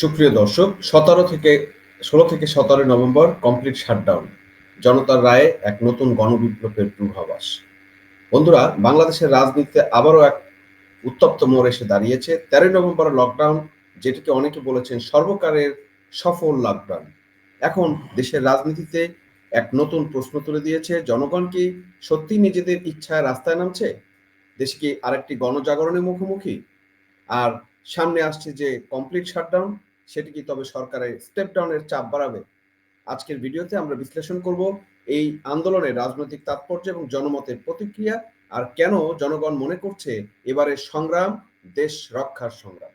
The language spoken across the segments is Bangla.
সুপ্রিয় দর্শক, সতেরো থেকে ষোলো থেকে সতেরো নভেম্বর কমপ্লিট শাটডাউন জনতার রায়ে এক নতুন গণবিপ্লবের পূর্বাভাস। বন্ধুরা, বাংলাদেশের রাজনীতিতে আবারও এক উত্তপ্ত মোড় এসে দাঁড়িয়েছে। তেরোই নভেম্বর লকডাউন যেটিকে অনেকে বলেছেন সর্বকারের সফল লকডাউন এখন দেশের রাজনীতিতে এক নতুন প্রশ্ন তুলে দিয়েছে, জনগণ কি সত্যি নিজেদের ইচ্ছায় রাস্তায় নামছে? দেশ কি আরেকটি গণজাগরণের মুখোমুখি? আর সামনে আসছে যে কমপ্লিট শাটডাউন সেটি কি তবে সরকারের স্টেপ ডাউনের চাপ বাড়াবে? আজকের ভিডিওতে আমরা বিশ্লেষণ করব এই আন্দোলনের রাজনৈতিক তাৎপর্য এবং জনমতের প্রতিক্রিয়া আর কেন জনগণ মনে করছে এবারের সংগ্রাম দেশ রক্ষার সংগ্রাম।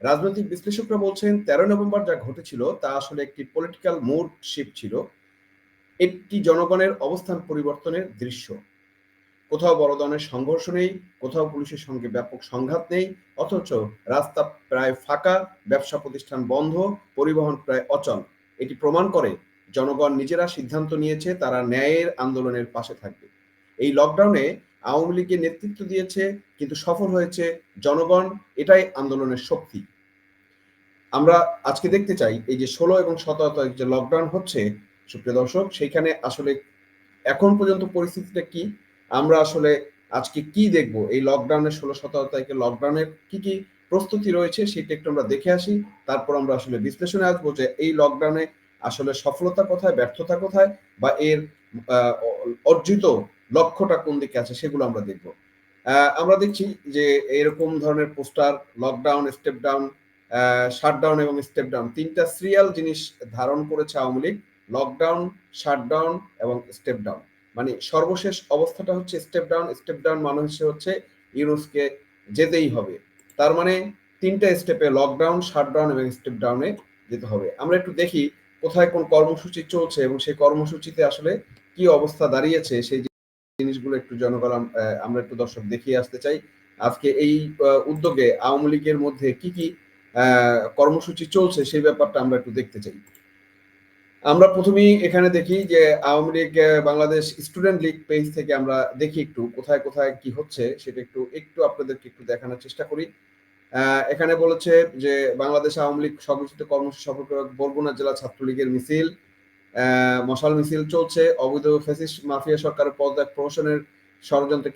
রাজনৈতিক বিশ্লেষকরা বলছেন, তেরো নভেম্বর যা ঘটেছিল তা আসলে একটি পলিটিক্যাল মুড শিফট ছিল। একটি জনগণের অবস্থান পরিবর্তনের দৃশ্য। কোথাও বড় ধরনের সংঘর্ষ নেই, কোথাও পুলিশের সঙ্গে ব্যাপক সংঘাত নেই, অথচ রাস্তা প্রায় ফাঁকা, ব্যবসা প্রতিষ্ঠান বন্ধ, পরিবহন প্রায় অচল। এটি প্রমাণ করে জনগণ নিজেরা সিদ্ধান্ত নিয়েছে তারা ন্যায়ের আন্দোলনের পাশে থাকবে। এই লকডাউনে আওয়ামী লীগের নেতৃত্ব দিয়েছে, কিন্তু সফল হয়েছে জনগণ, এটাই আন্দোলনের শক্তি। আমরা আজকে দেখতে চাই এই যে ষোলো এবং সতেরো যে লকডাউন হচ্ছে, সুপ্রিয় দর্শক, সেইখানে আসলে এখন পর্যন্ত পরিস্থিতিটা কি? আমরা আসলে আজকে কি দেখব? এই লকডাউনের ষোলো সতেরো তারিখে লকডাউনের কি কি প্রস্তুতি রয়েছে সেটা একটু আমরা দেখে আসি। তারপর আমরা আসলে বিশ্লেষণে আসব যে এই লকডাউনে আসলে সফলতা কোথায়, ব্যর্থতা কোথায় বা এর অর্জিত লক্ষ্যটা কোন দিকে আছে সেগুলো আমরা দেখব। আমরা দেখছি যে এরকম ধরনের poster lockdown step down shutdown এবং স্টেপ ডাউন তিনটা সিরিয়াল জিনিস ধারণ করেছে আওয়ামী লীগ লকডাউন শাটডাউন এবং স্টেপ ডাউন মানে সর্বশেষ অবস্থাটা হচ্ছে স্টেপ ডাউন স্টেপ ডাউন মানে হচ্ছে হচ্ছে ইউনুসকে যেতেই হবে। তার মানে তিনটা স্টেপে লকডাউন শাটডাউন এবং স্টেপ ডাউনে যেতে হবে। আমরা একটু দেখি কোথায় কোন কর্মসূচি চলছে এবং সেই কর্মসূচিতে আসলে কি অবস্থা দাঁড়িয়েছে সেই জিনিসগুলো একটু জনগণ আমরা একটু দর্শক দেখিয়ে আসতে চাই। আজকে এই উদ্যোগে আওয়ামী লীগের মধ্যে কি কি কর্মসূচি চলছে সেই ব্যাপারটা আমরা একটু দেখতে চাই। আমরা প্রথমেই এখানে দেখি যে আওয়ামী লীগ বাংলাদেশ স্টুডেন্ট লীগ পেজ থেকে আমরা দেখি একটু কোথায় কোথায় কি হচ্ছে, সেটা একটু একটু আপনাদেরকে একটু দেখানোর চেষ্টা করি। এখানে বলেছে যে বাংলাদেশ আওয়ামী লীগ সংগঠিত কর্মসূচি সফল করে বরগুনা জেলা ছাত্রলীগের মিছিল। মশাল মিছিল চলছে। অবৈধ ফেসিস মাফিয়া সরকারের পদত্যাগ প্রহসনের ষড়যন্ত্র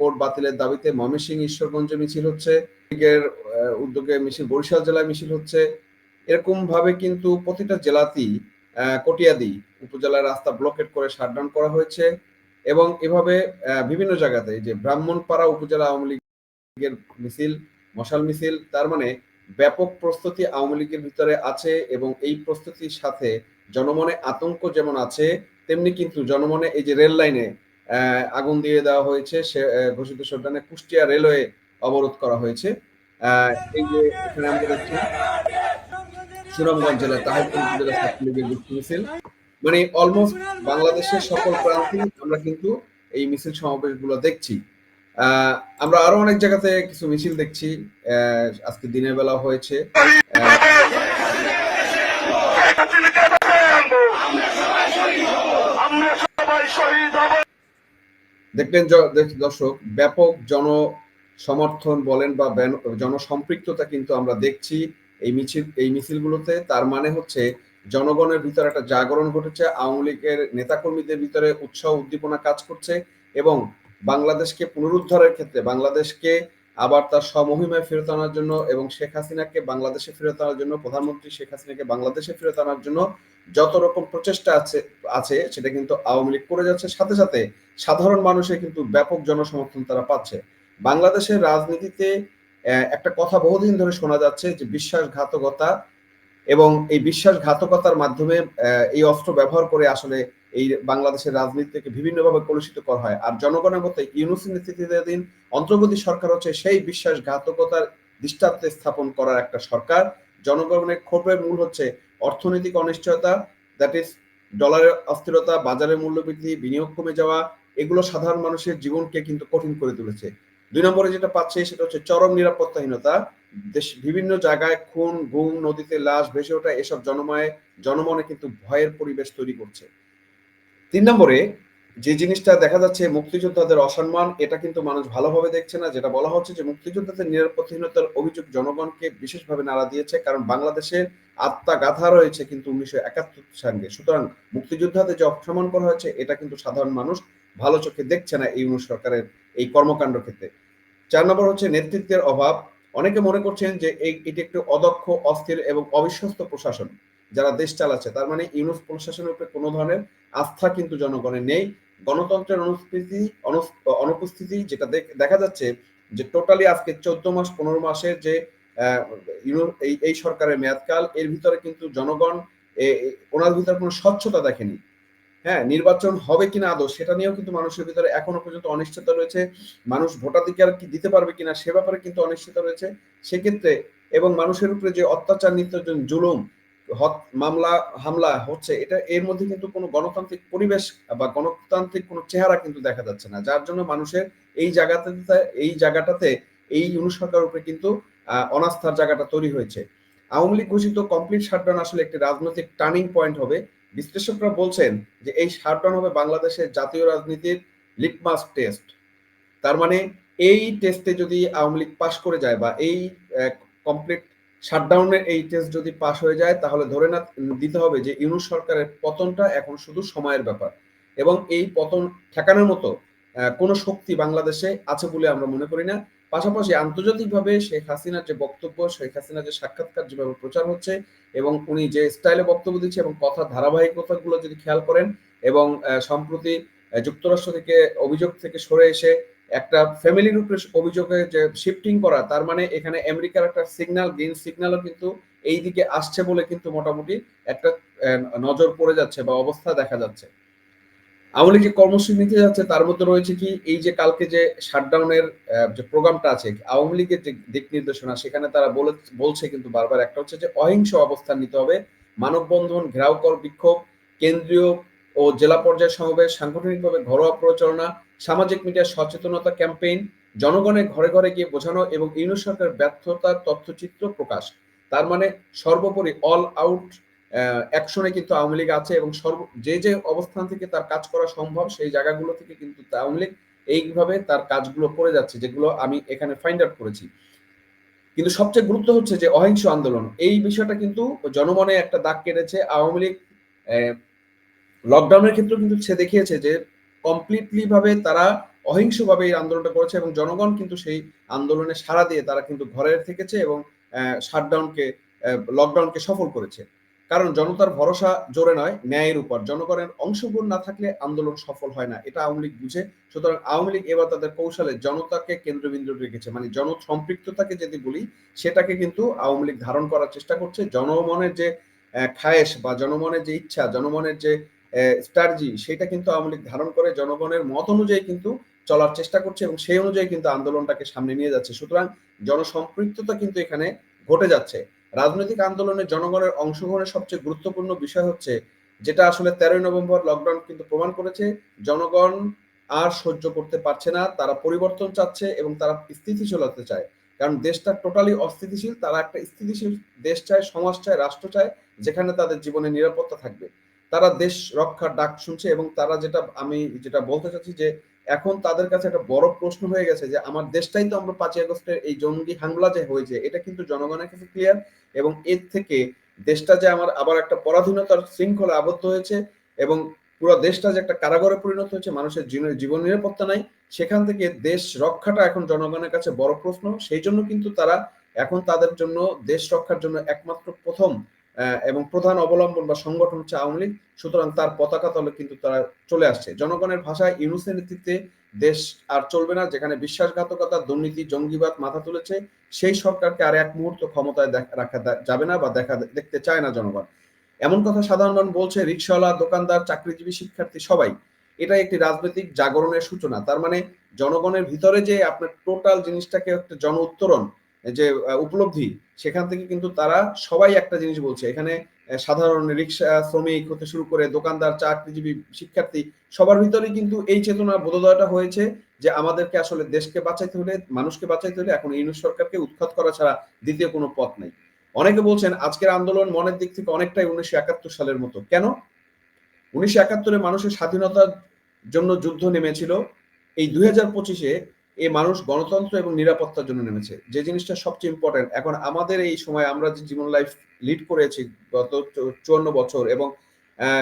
কোর্ট বাতিলের দাবিতে ময়মনসিংহ ঈশ্বরগঞ্জে মিছিল হচ্ছে। লীগের উদ্যোগে মিছিল বরিশাল জেলায় মিছিল হচ্ছে। এরকম ভাবে কিন্তু প্রতিটা জেলাতেই কটিয়াদি উপজেলার রাস্তা ব্লকেট করে শাটডাউন করা হয়েছে এবং এভাবে বিভিন্ন জায়গাতে যে ব্রাহ্মণপাড়া উপজেলা আওয়ামী লীগের মিছিল, মশাল মিছিল, তার মানে ব্যাপক প্রস্তুতি আওয়ামী লীগের ভিতরে আছে এবং এই প্রস্তুতির সাথে জনমনে আতঙ্ক যেমন আছে, তেমনি কিন্তু জনমনে এই যে রেল লাইনে আগুন দিয়ে দেওয়া হয়েছে, সে ঘোষিত শটডাউনে কুষ্টিয়া রেলওয়ে অবরোধ করা হয়েছে। এই যে এখানে আমরা দেখছি সুনামগঞ্জ জেলার তাহিরপুর উপজেলা ছাত্রলীগের মিছিল। মানে অলমোস্ট বাংলাদেশের সকল প্রান্তে আমরা কিন্তু এই মিছিল সমাবেশগুলো দেখছি আমরা আরও অনেক জায়গাতে কিছু মিছিল দেখছি। আজকে দিনের বেলা হয়েছে। দেখবেন দর্শক, ব্যাপক জন সমর্থন বলেন বা জনসম্পৃক্ততা কিন্তু আমরা দেখছি। এই মিছিল, এই মিছিলগুলোতে তার মানে হচ্ছে জনগণের ভিতরে একটা জাগরণ ঘটেছে, আওয়ামী লীগের নেতাকর্মীদের ভিতরে উৎসাহ উদ্দীপনা কাজ করছে এবং বাংলাদেশকে পুনরুদ্ধারের ক্ষেত্রে, বাংলাদেশকে আবার তার সমহিমায় ফেরত আনার জন্য এবং শেখ হাসিনাকে বাংলাদেশে ফেরত আনার জন্য, প্রধানমন্ত্রী শেখ হাসিনাকে বাংলাদেশে ফেরত আনার জন্য যত রকম প্রচেষ্টা আছে আছে সেটা কিন্তু আওয়ামী লীগ করে যাচ্ছে। সাথে সাথে সাধারণ মানুষের কিন্তু ব্যাপক জনসমর্থন তারা পাচ্ছে। বাংলাদেশের রাজনীতিতে একটা কথা বহুদিন ধরে শোনা যাচ্ছে যে বিশ্বাসঘাতকতা এবং এই বিশ্বাসঘাতকতার মাধ্যমে এই অস্ত্র ব্যবহার করে আসলে এই বাংলাদেশের রাজনীতি থেকে বিভিন্নভাবে কলুষিত করা হয়। আর জনগণের মধ্যে ইউনুসি নেতৃত্বাধীন অন্তর্বর্তী সরকার হচ্ছে সেই বিশ্বাসঘাতকতার দৃষ্টান্তে স্থাপন করার একটা সরকার। জনগণের ক্ষোভের মূল হচ্ছে অর্থনৈতিক অনিশ্চয়তা দ্যাট ইজ ডলারের অস্থিরতা, বাজারের মূল্য বৃদ্ধি, বিনিয়োগ কমে যাওয়া, এগুলো সাধারণ মানুষের জীবনকে কিন্তু কঠিন করে তুলেছে। দুই নম্বরে যেটা পাচ্ছে সেটা হচ্ছে চরম নিরাপত্তাহীনতা। দেশ বিভিন্ন জায়গায় খুন গুম নদীতে লাশ ভেসে ওঠা এসব জনময়ে জনমনে কিন্তু ভয়ের পরিবেশ তৈরি করছে। তিন নম্বরে যে জিনিসটা দেখা যাচ্ছে মুক্তিযোদ্ধাদের অসম্মান এটা কিন্তু মানুষ ভালোভাবে দেখছে না যেটা বলা হচ্ছে যে মুক্তিযোদ্ধাদের নিরাপত্তাহীনতার অভিযোগ জনগণকে বিশেষভাবে নাড়া দিয়েছে কারণ বাংলাদেশের আত্মা গাথা রয়েছে কিন্তু উনিশশো একাত্তর সঙ্গে সুতরাং মুক্তিযোদ্ধাদের যে অপসম্মান করা হয়েছে এটা কিন্তু সাধারণ মানুষ ভালো চোখে দেখছে না এই সরকারের এই কর্মকাণ্ড ক্ষেত্রে। চার নম্বর হচ্ছে নেতৃত্বের অভাব। অনেকে মনে করছেন যে এই, এটি একটি অদক্ষ, অস্থির এবং অবিশ্বস্ত প্রশাসন যারা দেশ চালাচ্ছে। তার মানে ইউনুস প্রশাসনের উপরে কোনো ধরনের আস্থা কিন্তু জনগণের নেই। গণতন্ত্রের অনুপস্থিতি অনুপস্থিতি যেটা দেখা যাচ্ছে যে টোটালি আজকে চোদ্দ মাস, পনেরো মাসের যে এই এই সরকারের মেয়াদকাল, এর ভিতরে কিন্তু জনগণ ওনার ভিতরে কোনো স্বচ্ছতা দেখেনি। হ্যাঁ নির্বাচন হবে কিনা আদৌ সেটা নিয়েও কিন্তু মানুষের ভিতরে এখনও পর্যন্ত অনিশ্চয়তা রয়েছে। মানুষ ভোটাধিকার কি দিতে পারবে কিনা সে ব্যাপারে কিন্তু অনিশ্চয়তা রয়েছে। সেক্ষেত্রে এবং মানুষের উপরে যে অত্যাচার, নির্যাতন, জুলুম মামলা, হামলা হচ্ছে, এটা এর মধ্যে কিন্তু কোনো গণতান্ত্রিক পরিবেশ বা গণতান্ত্রিক কোনো চেহারা কিন্তু দেখা যাচ্ছে না। যার জন্য মানুষের এই জায়গাটাতে এই জায়গাটাতে, এই অনুসরকার উপরে কিন্তু অনাস্থার জায়গাটা তৈরি হয়েছে। আওয়ামী লীগ ঘোষিত কমপ্লিট শাটডাউন আসলে একটি রাজনৈতিক টার্নিং পয়েন্ট হবে। বিশ্লেষকরা বলছেন যে এই শাটডাউন হবে বাংলাদেশের জাতীয় রাজনীতির লিটমাস টেস্ট তার মানে এই টেস্টে যদি আওয়ামী লীগ পাশ করে যায় বা এই কমপ্লিট শাটডাউনের এই টেস্ট যদি পাশ হয়ে যায়, তাহলে ধরে না, দিতে হবে যে ইউনুস সরকারের পতনটা এখন শুধু সময়ের ব্যাপার। এবং এই পতন ঠেকানোর মতো কোনো শক্তি বাংলাদেশে আছে বলে আমরা মনে করি না। পাশাপাশি আন্তর্জাতিকভাবে শেখ হাসিনার যে বক্তব্য, শেখ হাসিনার যে সাক্ষাৎকার যেভাবে প্রচার হচ্ছে এবং উনি যে স্টাইলে বক্তব্য দিচ্ছে এবং কথা ধারাবাহিকতাগুলো যদি খেয়াল করেন এবং সম্প্রতি যুক্তরাষ্ট্র থেকে অভিযোগ থেকে সরে এসে একটা ফ্যামিলির উপরে অভিযোগে যে শিফটিং করা, তার মানে এখানে আমেরিকার একটা সিগন্যাল গ্রিন সিগন্যালও কিন্তু এই দিকে আসছে বলে কিন্তু মোটামুটি একটা নজর পড়ে যাচ্ছে বা অবস্থা দেখা যাচ্ছে। আওয়ামী লীগ যে কর্মসূচি নিতে যাচ্ছে, তার মধ্যে রয়েছে কি, এই যে কালকে যে শাটডাউনের যে প্রোগ্রামটা আছে, আওয়ামী লীগের যে দিক নির্দেশনা, সেখানে তারা বলে, বলছে কিন্তু বারবার একটা হচ্ছে যে অহিংস অবস্থান নিতে হবে। মানববন্ধন, ঘেরাও কর, বিক্ষোভ, কেন্দ্রীয় ও জেলা পর্যায়ে সমাবেশ সাংগঠনিকভাবে ঘরোয়া প্রচারণা, সামাজিক মিডিয়া সচেতনতা ক্যাম্পেইন, জনগণের ঘরে ঘরে গিয়ে বোঝানো এবং ইউনিট সরকারের ব্যর্থতার তথ্যচিত্র প্রকাশ। তার মানে সর্বোপরি অল আউট অ্যাকশনে কিন্তু আওয়ামী লীগ আছে এবং সর্ব যে যে অবস্থান থেকে তার কাজ করা সম্ভব, সেই জায়গাগুলো থেকে কিন্তু আওয়ামী লীগ এইভাবে তার কাজগুলো করে যাচ্ছে, যেগুলো আমি এখানে ফাইন্ড আউট করেছি। কিন্তু সবচেয়ে গুরুত্ব হচ্ছে যে অহিংস আন্দোলন। এই বিষয়টা কিন্তু জনমনে একটা দাগ কেটেছে। আওয়ামী লীগ লকডাউনের ক্ষেত্রেও কিন্তু সে দেখিয়েছে যে কমপ্লিটলি ভাবে তারা অহিংসভাবে এই আন্দোলনটা করেছে এবং জনগণ কিন্তু সেই আন্দোলনে সাড়া দিয়ে তারা কিন্তু ঘরে থেকেছে এবং শাটডাউনকে লকডাউনকে সফল করেছে। কারণ জনতার ভরসা জোরে নয়, ন্যায়ের উপর। জনগণের অংশগ্রহণ না থাকলে আন্দোলন সফল হয় না। এটা আওয়ামী লীগ বুঝে। সুতরাং আওয়ামী লীগ এবার তাদের কৌশলে জনতাকে কেন্দ্রবিন্দু রেখেছে। মানে জন সম্পৃক্ততাকে যদি বলি, সেটাকে কিন্তু আওয়ামী লীগ ধারণ করার চেষ্টা করছে। জনমনের যে খায়েশ বা জনমনের যে ইচ্ছা জনমনের যে স্ট্র্যাটেজি সেটা কিন্তু আওয়ামী লীগ ধারণ করে জনগণের মত অনুযায়ী কিন্তু চলার চেষ্টা করছে এবং সেই অনুযায়ী কিন্তু আন্দোলনটাকে সামনে নিয়ে যাচ্ছে। সুতরাং জনসম্পৃক্ততা কিন্তু এখানে ঘটে যাচ্ছে। রাজনৈতিক আন্দোলনে জনগণের অংশগ্রহণের সবচেয়ে গুরুত্বপূর্ণ বিষয় হচ্ছে, যেটা আসলে তেরোই নভেম্বর লকডাউন কিন্তু প্রমাণ করেছে, জনগণ আর সহ্য করতে পারছে না, তারা পরিবর্তন চাচ্ছে এবং তারা স্থিতিশীল হতে চায়। কারণ দেশটা টোটালি অস্থিতিশীল, তারা একটা স্থিতিশীল দেশ চায়, সমাজ চায়, রাষ্ট্র চায়, যেখানে তাদের জীবনে নিরাপত্তা থাকবে। তারা দেশ রক্ষার ডাক শুনছে এবং তারা যেটা আমি যেটা বলতে চাচ্ছি যে এখন তাদের কাছে একটা বড় প্রশ্ন হয়ে গেছে যে, আমার দেশটাই তো আমরা পাঁচই আগস্টের এই জঙ্গি হামলা যে হয়েছে, এটা কিন্তু জনগণের কাছে ক্লিয়ার এবং এর থেকে দেশটা যে আমার আবার একটা পরাধীনতার শৃঙ্খলা আবদ্ধ হয়েছে এবং পুরো দেশটা যে একটা কারাগারে পরিণত হয়েছে, মানুষের জীবন নিরাপত্তা নাই, সেখান থেকে দেশ রক্ষাটা এখন জনগণের কাছে বড় প্রশ্ন। সেই জন্য কিন্তু তারা এখন তাদের জন্য দেশ রক্ষার জন্য একমাত্র প্রথম এবং প্রধান অবলম্বন বা সংগঠন হচ্ছে আওয়ামী লীগ। সুতরাং তার পতাকা তলে কিন্তু তারা চলে আসছে। জনগণের ভাষায় ইউনুসের নেতৃত্বে দেশ আর চলবে না, যেখানে বিশ্বাসঘাতকতা, দুর্নীতি, জঙ্গিবাদ মাথা তুলেছে, সেই সরকারকে আর এক মুহূর্ত ক্ষমতায় রাখা যাবে না বা দেখা দেখতে চায় না জনগণ। এমন কথা সাধারণ বলছে রিক্সাওয়ালা দোকানদার, চাকরিজীবী, শিক্ষার্থী সবাই। এটা একটি রাজনৈতিক জাগরণের সূচনা। তার মানে জনগণের ভিতরে যে আপনার টোটাল জিনিসটাকে একটা জন উত্তরণ যে উপলব্ধি, সেখান থেকে কিন্তু তারা সবাই একটা জিনিস বলছে। এখানে সাধারণ রিক্সা শ্রমিক হতে শুরু করে দোকানদার, চাকরিজীবী, শিক্ষার্থী, সবার ভিতরে কিন্তু এই চেতনা বোধোদয়টা হয়েছে যে, আমাদেরকে আসলে দেশকে বাঁচাইতে হলে, মানুষকে বাঁচাইতে হলে এখন ইউনুস সরকারকে উৎখাত করা ছাড়া দ্বিতীয় কোনো পথ নেই। অনেকে বলছেন, আজকের আন্দোলন মনের দিক থেকে অনেকটাই উনিশশো একাত্তর সালের মতো। কেন? উনিশশো একাত্তরে মানুষের স্বাধীনতার জন্য যুদ্ধ নেমেছিল। এই দুই হাজার পঁচিশে এই মানুষ গণতন্ত্র এবং নিরাপত্তার জন্য নেমেছে। যে জিনিসটা সবচেয়ে ইম্পর্টেন্ট এখন আমাদের এই সময় আমরা যে জীবন লাইফ লিড করেছি গত চুয়ান্ন বছর এবং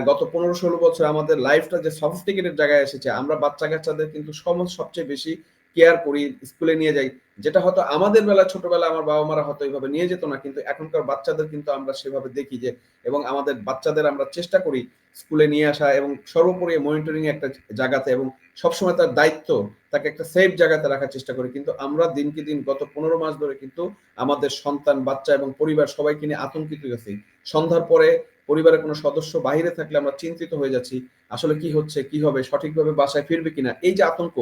গত পনেরো ষোলো বছর আমাদের লাইফটা যে সফিস্টিকেটেড জায়গায় এসেছে, আমরা বাচ্চা কাচ্চাদের কিন্তু সবচেয়ে বেশি কেয়ার করি স্কুলে নিয়ে যাই, যেটা হয়তো আমাদের বেলা, ছোটবেলা আমার বাবা মারা হয়তো এইভাবে নিয়ে যেত না, কিন্তু এখনকার বাচ্চাদের কিন্তু আমরা সেভাবে দেখি যে, এবং আমাদের বাচ্চাদের আমরা চেষ্টা করি স্কুলে নিয়ে আসা এবং সর্বোপরি মনিটরিং একটা জায়গাতে এবং সবসময় তার দায়িত্ব, তাকে একটা সেফ জায়গাতে রাখার চেষ্টা করি। কিন্তু আমরা দিনকে দিন গত পনেরো মাস ধরে কিন্তু আমাদের সন্তান, বাচ্চা এবং পরিবার সবাইকে নিয়ে আতঙ্কিত গেছি সন্ধ্যার পরে পরিবারের কোনো সদস্য বাহিরে থাকলে আমরা চিন্তিত হয়ে যাচ্ছি, আসলে কি হচ্ছে, কি হবে, সঠিকভাবে বাসায় ফিরবে কিনা? এই যে আতঙ্ক,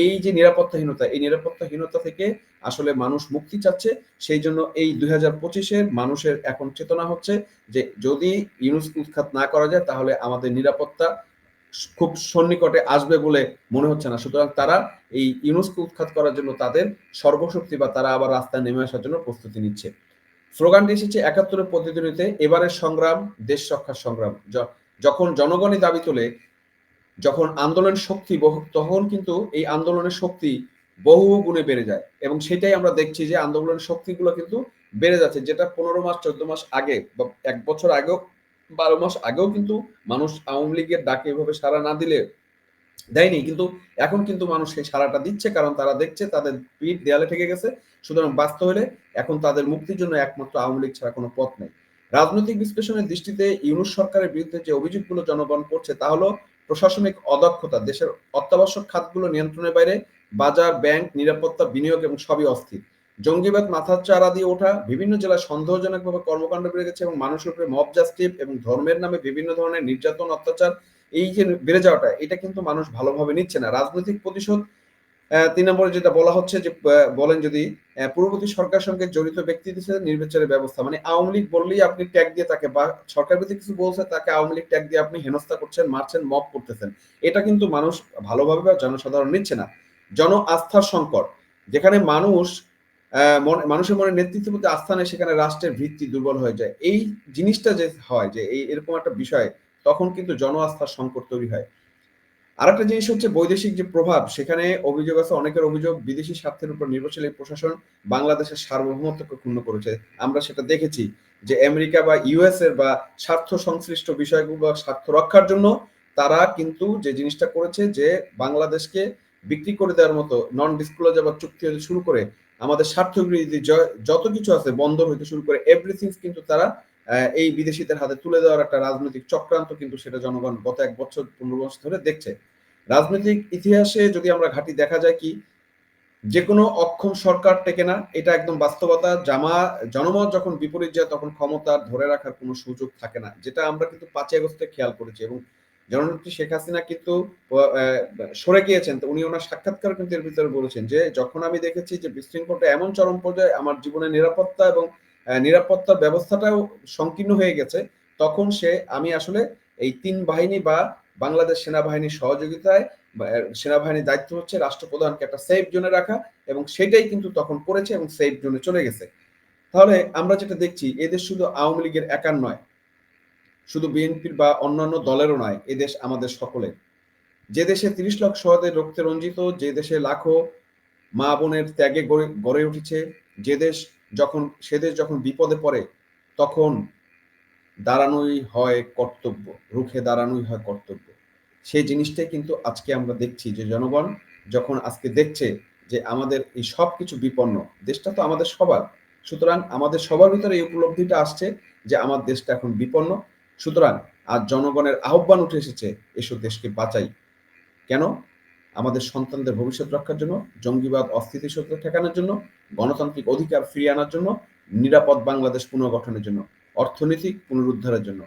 এই যে নিরাপত্তাহীনতা, এই নিরাপত্তাহীনতা থেকে আসলে মানুষ মুক্তি চাচ্ছে, সেই জন্য এই দুই হাজার পঁচিশের মানুষের এখন চেতনা হচ্ছে যে যদি ইউনুস উৎখাত না করা যায়, তাহলে আমাদের নিরাপত্তা খুব সন্নিকটে আসবে বলে মনে হচ্ছে না। সুতরাং তারা এই ইউনুসকে উৎখাত করার জন্য তাদের সর্বশক্তি বা তারা আবার রাস্তায় নেমে আসার জন্য প্রস্তুতি নিচ্ছে। স্লোগানটি এসেছে, একাত্তরের প্রতিদ্বন্দ্বিতে এবারের সংগ্রাম, দেশ রক্ষার সংগ্রাম। যখন জনগণই দাবি তোলে, যখন আন্দোলন শক্তি বহু, তখন কিন্তু এই আন্দোলনের শক্তি বহু গুণে বেড়ে যায়। এবং সেটাই আমরা দেখছি যে আন্দোলনের শক্তিগুলো কিন্তু বেড়ে যাচ্ছে, যেটা পনেরো মাস, চোদ্দ মাস আগে বা এক বছর আগেও, বারো মাস আগেও কিন্তু মানুষ আওয়ামী লীগের ডাকে এভাবে সারা না দিলে দেয়নি, কিন্তু এখন কিন্তু মানুষ সেই সারাটা দিচ্ছে, কারণ তারা দেখছে তাদের পিঠ দেয়ালে ঠেকে গেছে। সুতরাং বাস্তব হলে এখন তাদের মুক্তির জন্য একমাত্র আওয়ামী লীগ ছাড়া কোনো পথ নেই। রাজনৈতিক বিশ্লেষণের দৃষ্টিতে ইউনুস সরকারের বিরুদ্ধে যে অভিযোগগুলো জনগণ করছে তা হলো প্রশাসনিক অদক্ষতা, দেশের অত্যাবশ্যক খাতগুলো নিয়ন্ত্রণের বাইরে, বাজার, ব্যাংক, নিরাপত্তা, বিনিয়োগ এবং সবই অস্থির। জঙ্গিবাদ, মাথার চারা দিয়ে ওঠা, বিভিন্ন জেলায় সন্দেহজনকভাবে কর্মকাণ্ড বেড়ে গেছে এবং মানুষের উপরে মব জাস্টিস এবং ধর্মের নামে বিভিন্ন ধরনের নির্যাতন, অত্যাচার এই যে বেড়ে যাওয়াটা, এটা কিন্তু মানুষ ভালোভাবে নিচ্ছে না। রাজনৈতিক প্রতিশোধ তিন নম্বরে যেটা বলা হচ্ছে যে বলেন যদি পূর্ববর্তী সরকার সঙ্গে জড়িত ব্যক্তিদের সাথে নির্বাচনের ব্যবস্থা মানে আওয়ামী লীগ বললেই আপনি ট্যাগ দিয়ে তাকে বা সরকার বিরোধী কিছু বলছে, তাকে আওয়ামী লীগ ট্যাগ দিয়ে আপনি হেনস্থা করছেন, মারছেন মপ করতেছেন। এটা কিন্তু মানুষ ভালোভাবে বা জনসাধারণ নিচ্ছে না। জন আস্থার সংকট, যেখানে মানুষ মানুষের মনে নেতৃত্ব প্রতি আস্থা নেই সেখানে রাষ্ট্রের ভিত্তি দুর্বল হয়ে যায়। এই জিনিসটা যে হয়, যে এই এরকম একটা বিষয় তখন কিন্তু জন আস্থার সংকট তৈরি হয়। আরেকটা জিনিস হচ্ছে বৈদেশিক যে প্রভাব, সেখানে অভিযোগ আছে, অনেকের অভিযোগ বিদেশি স্বার্থের উপর নির্ভরশীল এই প্রশাসন বাংলাদেশের সার্বভৌমত্বকে ক্ষুণ্ণ করেছে। আমরা সেটা দেখেছি যে আমেরিকা বা ইউএস এর বা স্বার্থ সংশ্লিষ্ট বিষয়গুলো বা স্বার্থ রক্ষার জন্য তারা কিন্তু যে জিনিসটা করেছে যে বাংলাদেশকে বিক্রি করে দেওয়ার মতো নন ডিসক্লোজার বা চুক্তি হতে শুরু করে, আমাদের স্বার্থ যত কিছু আছে বন্দর হইতে শুরু করে এভরিথিং কিন্তু তারা এই বিদেশিদের হাতে তুলে দেওয়ার একটা রাজনৈতিক চক্রান্ত কিন্তু সেটা জনগণ গত এক বছর, পনেরো বছর ধরে দেখছে। রাজনৈতিক ইতিহাসে যদি আমরা ঘাটি দেখা যায় কি যে কোনো অক্ষম সরকার টেকে না, এটা একদম বাস্তবতা। জামা, জনমত যখন বিপরীত যায়, তখন ক্ষমতা ধরে রাখার কোনো সুযোগ থাকে না, যেটা আমরা কিন্তু পাঁচই আগস্টে খেয়াল করেছি এবং জননেত্রী শেখ হাসিনা কিন্তু সরে গিয়েছেন। তো উনি ওনার সাক্ষাৎকার কিন্তু এর ভিতরে বলেছেন যে, যখন আমি দেখেছি যে বিশৃঙ্খলটা এমন চরম পর্যায়ে, আমার জীবনের নিরাপত্তা এবং নিরাপত্তা ব্যবস্থাটাও সংকীর্ণ হয়ে গেছে। তখন সে, আমি আসলে এই তিন বাহিনী বা বাংলাদেশ সেনাবাহিনীর সহযোগিতায় সেনাবাহিনীর দায়িত্ব হচ্ছে রাষ্ট্রপ্রধানকে একটা সেফ জোনে রাখা এবং সেটাই কিন্তু তখন করেছে এবং সেফ জোনে চলে গেছে। তাহলে আমরা যেটা দেখছি, এদেশ শুধু আওয়ামী লীগের একার নয়, শুধু বিএনপির বা অন্যান্য দলেরও নয় এদেশ আমাদের সকলের। যে দেশে তিরিশ লাখ সহদের রক্তে রঞ্জিত, যে দেশে লাখো মা বোনের ত্যাগে গড়ে উঠেছে, যে দেশ যখন সে দেশ যখন বিপদে পড়ে, তখন দাঁড়ানোই হয় কর্তব্য, রুখে দাঁড়ানোই হয় কর্তব্য। সেই জিনিসটাই কিন্তু আজকে আমরা দেখছি যে জনগণ যখন আজকে দেখছে যে আমাদের এই সব কিছু বিপন্ন, দেশটা তো আমাদের সবার, সুতরাং আমাদের সবার ভিতরে এই উপলব্ধিটা আসছে যে আমার দেশটা এখন বিপন্ন, সুতরাং আজ জনগণের আহ্বান উঠে এসেছে এসব দেশকে বাঁচাই। কেন? আমাদের সন্তানদের ভবিষ্যৎ রক্ষার জন্য, জঙ্গিবাদ, অস্থিতিশীলতা ঠেকানোর জন্য গণতান্ত্রিক অধিকার ফিরিয়ে আনার জন্য, নিরাপদ বাংলাদেশ পুনর্গঠনের জন্য, অর্থনৈতিক পুনরুদ্ধারের জন্য।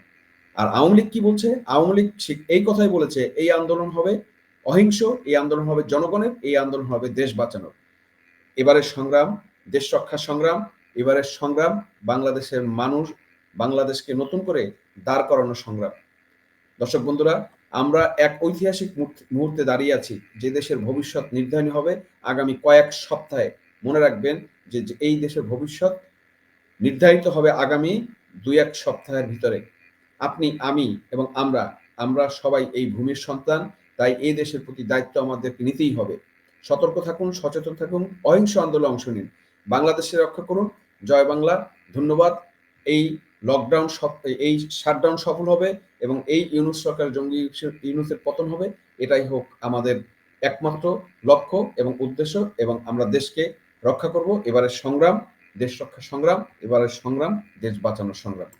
আর আওয়ামী লীগ কি বলছে? আওয়ামী লীগ এই কথাই বলেছে, এই আন্দোলন হবে অহিংস, এই আন্দোলন হবে জনগণের, এই আন্দোলন হবে দেশ বাঁচানোর। এবারের সংগ্রাম, দেশ রক্ষার সংগ্রাম এবারের সংগ্রাম, বাংলাদেশের মানুষ, বাংলাদেশকে নতুন করে দাঁড় করানোর সংগ্রাম। দর্শক বন্ধুরা, আমরা এক ঐতিহাসিক মুহূর্তে দাঁড়িয়ে আছি, যে দেশের ভবিষ্যৎ নির্ধারণ হবে আগামী কয়েক সপ্তাহে। মনে রাখবেন যে এই দেশের ভবিষ্যৎ নির্ধারিত হবে আগামী দুই এক সপ্তাহের ভিতরে। আপনি, আমি এবং আমরা আমরা সবাই এই ভূমির সন্তান, তাই এই দেশের প্রতি দায়িত্ব আমাদেরকে নিতেই হবে। সতর্ক থাকুন, সচেতন থাকুন, অহিংস আন্দোলনে অংশ নিন। বাংলাদেশে রক্ষা করুন। জয় বাংলা। ধন্যবাদ। এই লকডাউন এই শাটডাউন সফল হবে এবং এই ইউনুস সরকার জঙ্গি ইউনুসের পতন হবে। এটাই হোক আমাদের একমাত্র লক্ষ্য এবং উদ্দেশ্য এবং আমরা দেশকে রক্ষা করব। এবারের সংগ্রাম দেশ রক্ষা সংগ্রাম এবারের সংগ্রাম দেশ বাঁচানোর সংগ্রাম।